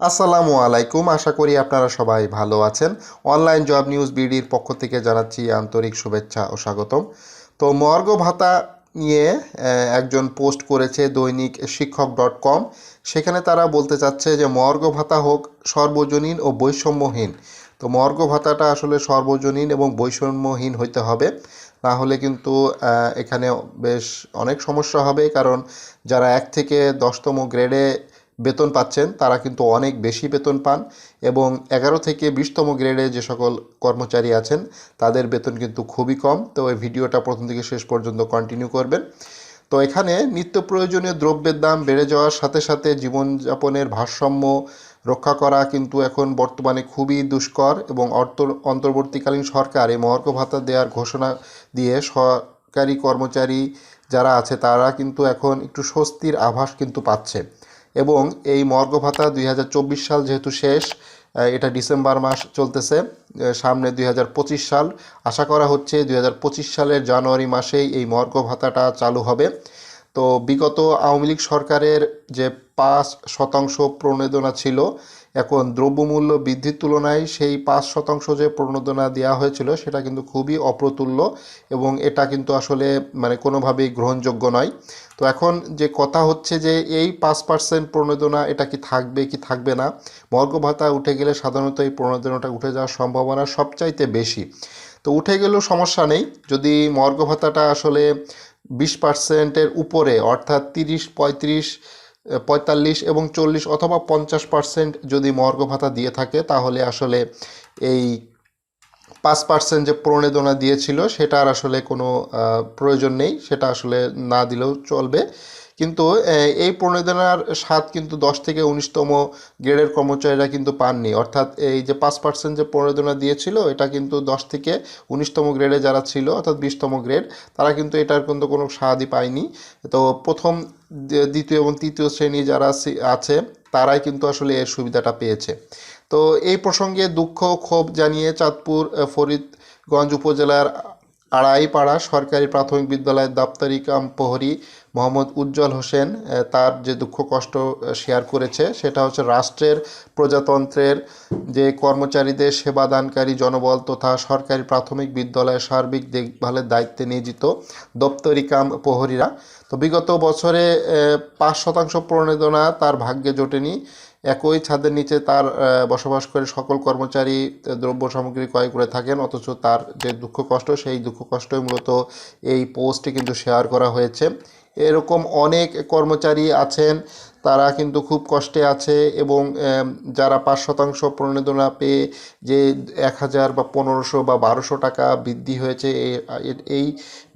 আসসালামু আলাইকুম। আশা করি আপনারা সবাই ভালো আছেন। অনলাইন জব নিউজ বিডির পক্ষ থেকে জানাচ্ছি আন্তরিক শুভেচ্ছা ও স্বাগতম। তো মর্গ ভাতা নিয়ে একজন পোস্ট করেছে দৈনিক শিক্ষক ডট কম। সেখানে তারা বলতে চাচ্ছে যে, মর্গ ভাতা হোক সর্বজনীন ও বৈষম্যহীন। তো মর্গ ভাতাটা আসলে সর্বজনীন এবং বৈষম্যহীন হইতে হবে। না হলে কিন্তু এখানে বেশ অনেক সমস্যা হবে। কারণ যারা এক থেকে দশতম গ্রেডে বেতন পাচ্ছেন, তারা কিন্তু অনেক বেশি বেতন পান এবং এগারো থেকে বিশতম গ্রেডে যে সকল কর্মচারী আছেন, তাদের বেতন কিন্তু খুবই কম। তো এই ভিডিওটা প্রথম থেকে শেষ পর্যন্ত কন্টিনিউ করবেন। তো এখানে নিত্য প্রয়োজনীয় দ্রব্যের দাম বেড়ে যাওয়ার সাথে সাথে জীবনযাপনের ভারসাম্য রক্ষা করা কিন্তু এখন বর্তমানে খুবই দুষ্কর এবং অর্থ অন্তর্বর্তীকালীন সরকার এই মহার্ঘ ভাতা দেওয়ার ঘোষণা দিয়ে সরকারি কর্মচারী যারা আছে, তারা কিন্তু এখন একটু স্বস্তির আভাস কিন্তু পাচ্ছে। এবং এই মর্গ ভাতা দুই হাজার চব্বিশ সাল যেহেতু শেষ এটা ডিসেম্বর মাস চলতেছে সামনে দুই হাজার পঁচিশ সাল। আশা করা হচ্ছে দুই হাজার পঁচিশ সালের জানুয়ারি মাসেই এই মর্গ ভাতাটা চালু হবে। তো বিগত আওয়ামী লীগ সরকারের যে পাঁচ শতাংশ প্রণোদনা ছিল, এখন দ্রব্যমূল্য বৃদ্ধির তুলনায় সেই পাঁচ শতাংশ যে প্রণোদনা দেওয়া হয়েছিল, সেটা কিন্তু খুবই অপ্রতুল্য এবং এটা কিন্তু আসলে মানে কোনোভাবেই গ্রহণযোগ্য নয়। তো এখন যে কথা হচ্ছে যে এই পাঁচ পার্সেন্ট প্রণোদনা এটা কি থাকবে কি থাকবে না, মর্গ ভাতা উঠে গেলে সাধারণত এই প্রণোদনাটা উঠে যাওয়ার সম্ভাবনা সবচাইতে বেশি। তো উঠে গেলেও সমস্যা নেই, যদি মর্গ ভাতাটা আসলে বিশ পার্সেন্টের উপরে, অর্থাৎ তিরিশ, পঁয়ত্রিশ পঁয়তাল্লিশ এবং চল্লিশ অথবা পঞ্চাশ পার্সেন্ট যদি মর্গ ভাতা দিয়ে থাকে, তাহলে আসলে এই পাঁচ পার্সেন্ট যে প্রণোদনা দিয়েছিল, সেটার আসলে কোনো প্রয়োজন নেই, সেটা আসলে না দিলেও চলবে। কিন্তু এই প্রণোদনার স্বাদ কিন্তু দশ থেকে উনিশতম গ্রেডের কর্মচারীরা কিন্তু পাননি। অর্থাৎ এই যে পাঁচ পার্সেন্ট যে প্রণোদনা দিয়েছিল, এটা কিন্তু দশ থেকে উনিশতম গ্রেডে যারা ছিল, অর্থাৎ বিশতম গ্রেড, তারা কিন্তু এটার কিন্তু কোনো স্বাদই পায়নি। তো প্রথম দ্বিতীয় এবং তৃতীয় শ্রেণি যারা আছে, তারাই কিন্তু আসলে এর সুবিধাটা পেয়েছে। তো এই প্রসঙ্গে দুঃখ, ক্ষোভ জানিয়ে চাঁদপুর ফরিদগঞ্জ উপজেলার আড়াইপাড়া সরকারি প্রাথমিক বিদ্যালয়ের দাপ্তরিক প্রহরী মোহাম্মদ উজ্জ্বল হোসেন তার যে দুঃখ কষ্ট শেয়ার করেছে, সেটা হচ্ছে রাষ্ট্রের প্রজাতন্ত্রের যে কর্মচারীদের সেবাদানকারী জনবল তথা সরকারি প্রাথমিক বিদ্যালয়ের সার্বিক দেখভালের দায়িত্বে নিয়োজিত দপ্তরি কাম প্রহরীরা। তো বিগত বছরে পাঁচ শতাংশ প্রণোদনা তার ভাগ্যে জোটেনি। একই ছাদের নিচে তার বসবাস করে সকল কর্মচারী দ্রব্য সামগ্রী ক্রয় করে থাকেন, অথচ তার যে দুঃখ কষ্ট, সেই দুঃখ কষ্টই মূলত এই পোস্টে কিন্তু শেয়ার করা হয়েছে। এরকম অনেক কর্মচারী আছেন তারা কিন্তু খুব কষ্টে আছে এবং যারা পাঁচ শতাংশ প্রণোদনা পেয়ে যে এক হাজার বা পনেরোশো বা বারোশো টাকা বৃদ্ধি হয়েছে এই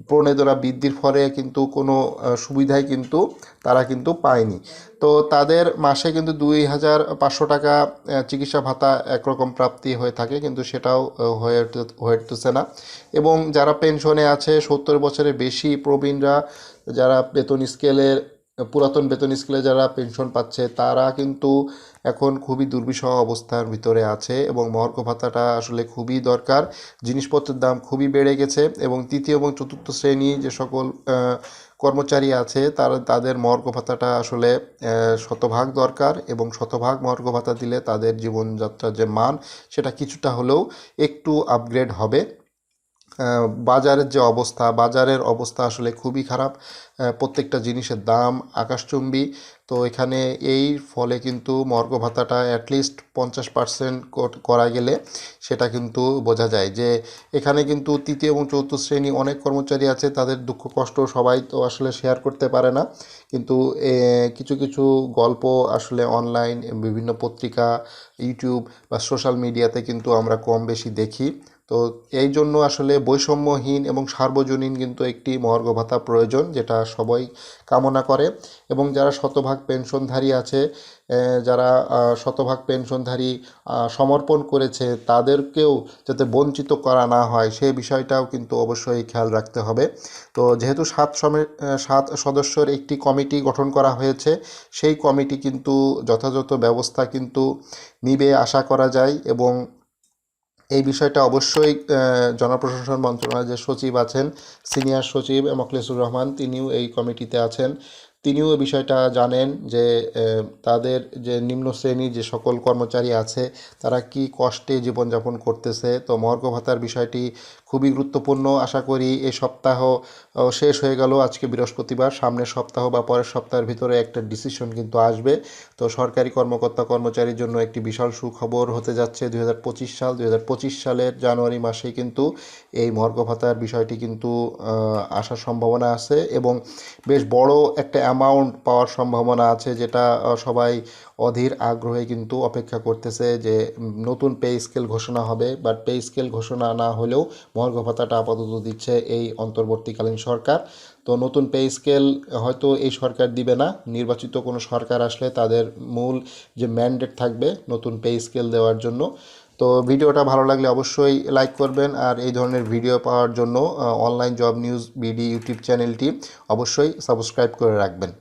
প্রণোদনা বৃদ্ধির ফলে কিন্তু কোনো সুবিধাই কিন্তু তারা কিন্তু পায়নি। তো তাদের মাসে কিন্তু দুই হাজার পাঁচশো টাকা চিকিৎসা ভাতা একরকম প্রাপ্তি হয়ে থাকে, কিন্তু সেটাও হয়ে হয়ে উঠতেছে না। এবং যারা পেনশনে আছে, সত্তর বছরের বেশি প্রবীণরা, যারা বেতন স্কেলের পুরাতন বেতন স্কেলে যারা পেনশন পাচ্ছে, তারা কিন্তু এখন খুবই দুর্বিষহ অবস্থার ভিতরে আছে এবং মহর্ঘ ভাতাটা আসলে খুবই দরকার। জিনিসপত্রের দাম খুবই বেড়ে গেছে এবং তৃতীয় এবং চতুর্থ শ্রেণি যে সকল কর্মচারী আছে, তারা, তাদের মহর্ঘ ভাতাটা আসলে শতভাগ দরকার এবং শতভাগ মহর্ঘ ভাতা দিলে তাদের জীবনযাত্রার যে মান, সেটা কিছুটা হলেও একটু আপগ্রেড হবে। বাজারের যে অবস্থা বাজারের অবস্থা আসলে খুবই খারাপ। প্রত্যেকটা জিনিসের দাম আকাশচুম্বী তো এখানে এই ফলে কিন্তু মর্গ ভাতাটা অ্যাটলিস্ট পঞ্চাশ পার্সেন্ট করা গেলে সেটা কিন্তু বোঝা যায় যে এখানে কিন্তু তৃতীয় এবং চতুর্থ শ্রেণি অনেক কর্মচারী আছে, তাদের দুঃখ কষ্ট সবাই তো আসলে শেয়ার করতে পারে না। কিন্তু কিছু কিছু গল্প আসলে অনলাইন বিভিন্ন পত্রিকা ইউটিউব বা সোশ্যাল মিডিয়াতে কিন্তু আমরা কম বেশি দেখি। তো এই জন্য আসলে বৈষম্যহীন এবং সার্বজনীন কিন্তু একটি মহার্ঘ ভাতা প্রয়োজন যেটা সবাই কামনা করে এবং যারা শতভাগ পেনশনধারী আছে যারা শতভাগ পেনশনধারী সমর্পণ করেছে, তাদেরকেও যাতে বঞ্চিত করা না হয় সেই বিষয়টাও কিন্তু অবশ্যই খেয়াল রাখতে হবে। তো যেহেতু সাত সাত সদস্যর একটি কমিটি গঠন করা হয়েছে, সেই কমিটি কিন্তু যথাযথ ব্যবস্থা কিন্তু নিবে আশা করা যায় এবং এই বিষয়টা অবশ্যই জনপ্রশাসন মন্ত্রণালয়ের যে সচিব আছেন, সিনিয়র সচিব মখলেসুর রহমান, তিনিও এই কমিটিতে আছেন। তিনিও বিষয়টা জানেন যে তাদের যে নিম্ন শ্রেণির যে সকল কর্মচারী আছে, তারা কি কষ্টে জীবনযাপন করতেছে। তো মর্গ ভাতার বিষয়টি খুবই গুরুত্বপূর্ণ। আশা করি এই সপ্তাহ শেষ হয়ে গেল। আজকে বৃহস্পতিবার, সামনের সপ্তাহ বা পরের সপ্তাহের ভিতরে একটা ডিসিশন কিন্তু আসবে। তো সরকারি কর্মকর্তা কর্মচারীর জন্য একটি বিশাল সুখবর হতে যাচ্ছে দু হাজার পঁচিশ সাল। দু হাজার পঁচিশ সালের জানুয়ারি মাসে কিন্তু এই মর্গ ভাতার বিষয়টি কিন্তু আসার সম্ভাবনা আছে এবং বেশ বড় একটা অ্যামাউন্ট পাওয়ার সম্ভাবনা আছে যেটা সবাই অধীর আগ্রহে কিন্তু অপেক্ষা করতেছে যে নতুন পে স্কেল ঘোষণা হবে বাট পে স্কেল ঘোষণা না হলেও মহার্ঘ ভাতাটা আপাতত দিচ্ছে এই অন্তর্বর্তীকালীন সরকার। তো নতুন পে স্কেল হয়তো এই সরকার দিবে না, নির্বাচিত কোনো সরকার আসলে তাদের মূল যে ম্যান্ডেট থাকবে নতুন পে স্কেল দেওয়ার জন্য। তো ভিডিওটা ভালো লাগলে অবশ্যই লাইক করবেন, আর এই ধরনের ভিডিও পাওয়ার জন্য online job news BD YouTube চ্যানেলটি অবশ্যই সাবস্ক্রাইব করে রাখবেন।